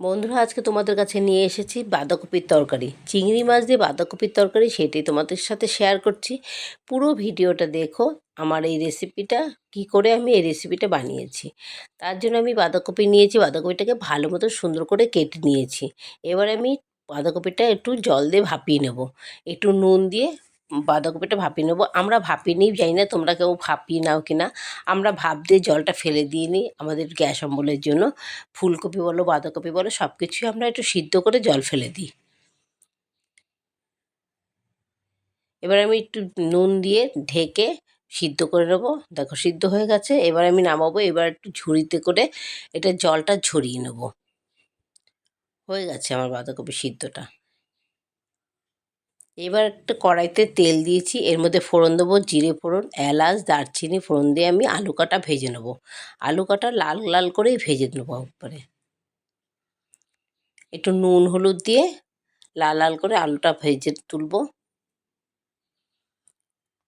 বন্ধুরা, আজকে তোমাদের কাছে নিয়ে এসেছি বাঁধাকপির তরকারি। চিংড়ি মাছ দিয়ে বাঁধাকপির তরকারি সেটাই তোমাদের সাথে শেয়ার করছি। পুরো ভিডিওটা দেখো আমার এই রেসিপিটা কি করে আমি এই রেসিপিটা বানিয়েছি। তার জন্য আমি বাঁধাকপি নিয়েছি, বাঁধাকপিটাকে ভালো মতো সুন্দর করে কেটে নিয়েছি। এবার আমি বাঁধাকপিটা একটু জল দিয়ে ভাপিয়ে নেব। একটু নুন দিয়ে বাঁধাকপিটা ভাপিয়ে নেব। আমরা ভাপিয়ে নিই জানি না তোমরা কেউ ভাপিয়ে নাও কি না। আমরা ভাপ দিয়ে জলটা ফেলে দিয়ে নিই আমাদের গ্যাস অম্বলের জন্য। ফুলকপি বলো, বাঁধাকপি বলো সব কিছুই আমরা একটু সিদ্ধ করে জল ফেলে দিই। এবার আমি একটু নুন দিয়ে ঢেকে সিদ্ধ করে নেব। দেখো সিদ্ধ হয়ে গেছে, এবার আমি নামাবো, এবার একটু ঝুড়িতে করে এটা জলটা ঝরিয়ে নেব। হয়ে গেছে আমার বাঁধাকপি সিদ্ধটা। এবার একটা কড়াইতে তেল দিয়েছি, এর মধ্যে ফোড়ন দেবো, জিরে ফোড়ন, এলাচ, দারচিনি, ফোড়ন দিয়ে আমি আলু কাটা ভেজে নেব। আলু কাটা লাল লাল করেই ভেজে নেব একবারে। একটু নুন, হলুদ দিয়ে লাল লাল করে আলুটা ভেজে তুলবো।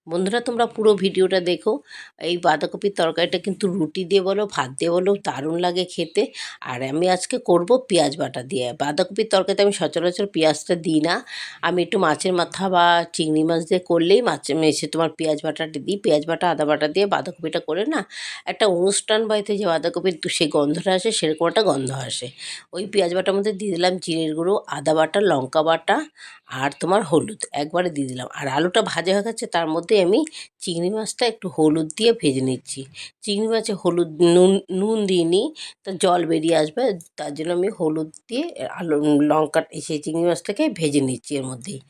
বন্ধুরা, তোমরা পুরো ভিডিওটা দেখো। এই বাঁধাকপির তরকারিটা কিন্তু রুটি দিয়ে বলো, ভাত দিয়ে বলো, দারুণ লাগে খেতে। আর আমি আজকে করব পেঁয়াজ বাটা দিয়ে। বাঁধাকপির তরকারিতে আমি সচরাচর পেঁয়াজটা দিই না। আমি একটু মাছের মাথা বা চিংড়ি মাছ দিয়ে করলেই মাছে, মেশে তোমার পেঁয়াজ বাটাটা দিই। পেঁয়াজ বাটা, আদা বাটা দিয়ে বাঁধাকপিটা করে না, একটা অনুষ্ঠান বাড়িতে যে বাঁধাকপির সে গন্ধটা আসে, সেরকম একটা গন্ধ আসে। ওই পেঁয়াজ বাটার মধ্যে দিয়ে দিলাম জিরের গুঁড়ো, আদা বাটা, লঙ্কা বাটা আর তোমার হলুদ একবারে দিয়ে দিলাম। আর আলুটা ভাজা হয়ে গেছে, তার মধ্যে আমি চিংড়ি মাছটা একটু হলুদ দিয়ে ভেজে নিচ্ছি। চিংড়ি মাছে হলুদ, নুন নুন দিইনি, তা জল বেরিয়ে আসবে, তার জন্য আমি হলুদ দিয়ে আলু, লঙ্কা সেই চিংড়ি মাছটাকে ভেজে নিচ্ছি এর মধ্যেই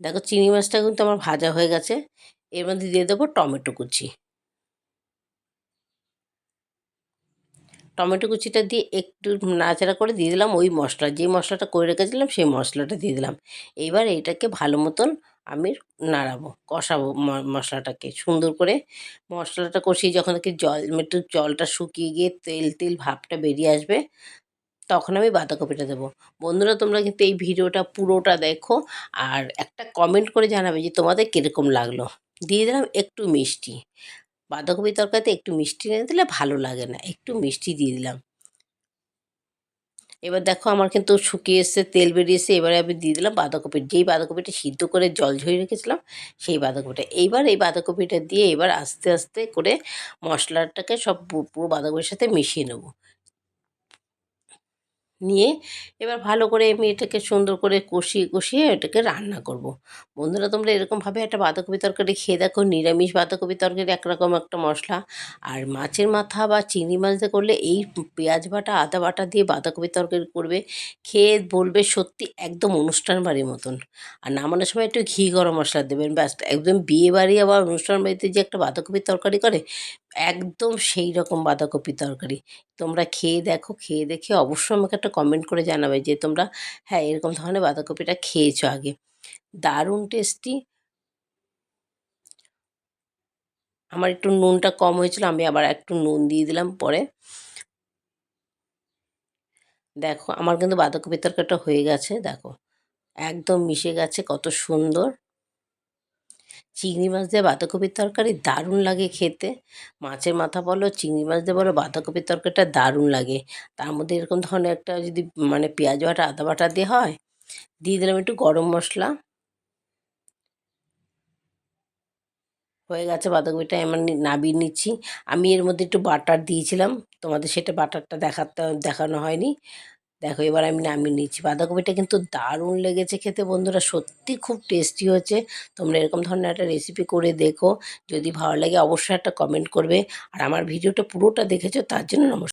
দেখো, চিংড়ি মাছটা কিন্তু আমার ভাজা হয়ে গেছে। এর মধ্যে দিয়ে দেবো টমেটো কুচি। টমেটো কুচিটা দিয়ে একটু নাচাড়া করে দিয়ে দিলাম ওই মশলা, যে মশলাটা করে রেখেছিলাম সেই মশলাটা দিয়ে দিলাম। এইবার এইটাকে ভালো মতন আমি নাড়াবো, কষাবো মশলাটাকে। সুন্দর করে মশলাটা কষিয়ে যখন দেখি জল, একটু জলটা শুকিয়ে গিয়ে তেল তেল ভাবটা বেরিয়ে আসবে, তখন আমি বাঁধাকপিটা দেবো। বন্ধুরা, তোমরা কিন্তু এই ভিডিওটা পুরোটা দেখো আর একটা কমেন্ট করে জানাবে যে তোমাদের কীরকম লাগল। দিয়ে দিলাম একটু মিষ্টি। বাঁধাকপি তরকারিতে একটু মিষ্টি এনে দিলে ভালো লাগে না, একটু মিষ্টি দিয়ে দিলাম। এবার দেখো আমার কিন্তু শুকিয়ে এসছে, তেল বেরিয়েছে এবারে আমি দিয়ে দিলাম বাঁধাকপির যেই বাঁধাকপিটা সিদ্ধ করে জল ঝরিয়ে রেখেছিলাম, সেই বাঁধাকপিটা। এইবার এই বাঁধাকপিটা দিয়ে এবার আস্তে আস্তে করে মশলাটাকে সব পুরো বাঁধাকপির সাথে মিশিয়ে নেব। নিয়ে এবার ভালো করে আমি এটাকে সুন্দর করে কষিয়ে কষিয়ে এটাকে রান্না করব। বন্ধুরা, তোমরা এরকমভাবে একটা বাঁধাকপি তরকারি খেয়ে দেখো। নিরামিষ বাঁধাকপি তরকারি একরকম একটা মশলা। আর মাছের মাথা বা চিংড়ি মাছ করলে এই পেঁয়াজ বাটা, আদা বাটা দিয়ে বাঁধাকপি তরকারি করবে, খেয়ে বলবে সত্যি একদম অনুষ্ঠান বাড়ির মতন। আর নামানোর সময় একটু ঘি গরম মশলা দেবেন, ব্যাস। একদম বিয়ে বাড়ি আবার অনুষ্ঠান বাড়িতে যে একটা বাঁধাকপির তরকারি করে একদম সেই রকম বাঁধাকপি তরকারি। তোমরা খেয়ে দেখো, খেয়ে দেখে অবশ্যই আমাকে একটা কমেন্ট করে জানাবে যে তোমরা হ্যাঁ এরকম ধরনের বাঁধাকপিটা খেয়েছো আগে। দারুণ টেস্টি আমার একটু নুনটা কম হয়েছিল, আমি আবার একটু নুন দিয়ে দিলাম পরে। দেখো, আমার কিন্তু বাঁধাকপি তরকারিটা হয়ে গেছে, দেখো। একদম মিশে গেছে, কত সুন্দর। চিংড়ি মাছ দিয়ে বাঁধাকপির তরকারি দারুণ লাগে খেতে। মাছের মাথা বলো, চিংড়ি মাছ দিয়ে বলো, বাঁধাকপির তরকারিটা দারুণ লাগে। তার মধ্যে এরকম ধরনের একটা যদি মানে পেঁয়াজ বাটা, আদা বাটা দিয়ে হয়, দিয়ে দিলাম একটু গরম মশলা। হয়ে গেছে বাঁধাকপিটা এমন নাবিয়ে নিচ্ছি। আমি এর মধ্যে একটু বাটার দিয়েছিলাম। তোমাদের সেটা বাটারটা দেখাতে, দেখানো হয়নি। দেখো, এবার আমি নামিয়ে নিচ্ছি। বাঁধাকপিটা কিন্তু দারুণ লেগেছে খেতে বন্ধুরা, সত্যি খুব টেস্টি হয়েছে। তোমরা এরকম ধরনের একটা রেসিপি করে দেখো। যদি ভালো লাগে অবশ্যই একটা কমেন্ট করবে। আর আমার ভিডিওটা পুরোটা দেখেছ, তার জন্য নমস্কার।